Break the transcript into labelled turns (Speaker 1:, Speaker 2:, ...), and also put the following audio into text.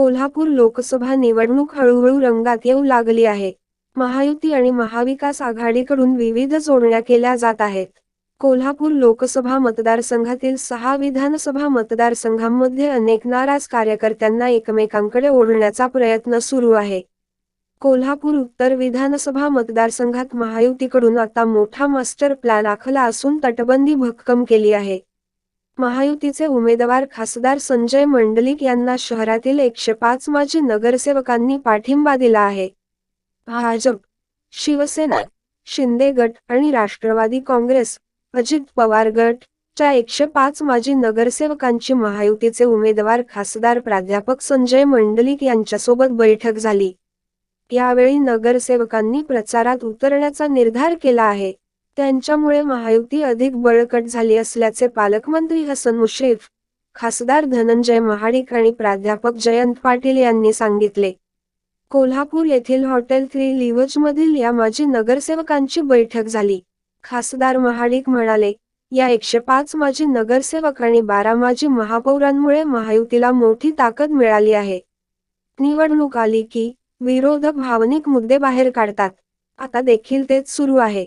Speaker 1: कोल्हापूर लोकसभा निवडणूक हळूहळू रंगात येऊ लागली आहे. महायुती आणि महाविकास आघाडीकडून विविध जोडण्या केल्या जात आहेत. कोल्हापूर लोकसभा मतदारसंघातील सहा विधानसभा मतदारसंघांमध्ये अनेक नाराज कार्यकर्त्यांना एकमेकांकडे ओढण्याचा प्रयत्न सुरू आहे. कोल्हापूर उत्तर विधानसभा मतदारसंघात महायुतीकडून आता मोठा मास्टर प्लॅन आखला असून तटबंदी भक्कम केली आहे. महायुतीचे उमेदवार खासदार संजय मंडलिक यांना शहरातील एकशे पाच माजी नगरसेवकांनी पाठिंबा दिला आहे. भाजप शिवसेना शिंदे गट आणि राष्ट्रवादी काँग्रेस अजित पवार गट च्या एकशे पाच माजी नगरसेवकांची महायुतीचे उमेदवार खासदार प्राध्यापक संजय मंडलिक यांच्यासोबत बैठक झाली. यावेळी नगरसेवकांनी प्रचारात उतरण्याचा निर्धार केला आहे. त्यांच्यामुळे महायुती अधिक बळकट झाली असल्याचे पालकमंत्री हसन मुश्रीफ खासदार धनंजय महाडिक आणि प्राध्यापक जयंत पाटील यांनी सांगितले. कोल्हापूर येथील हॉटेल थ्री लिव्हजमधील या माजी नगरसेवकांची बैठक झाली. खासदार महाडिक म्हणाले या एकशे पाच माजी नगरसेवक आणि बारा माजी महापौरांमुळे महायुतीला मोठी ताकद मिळाली आहे. निवडणूक आली की विरोधक भावनिक मुद्दे बाहेर काढतात. आता देखील तेच सुरू आहे.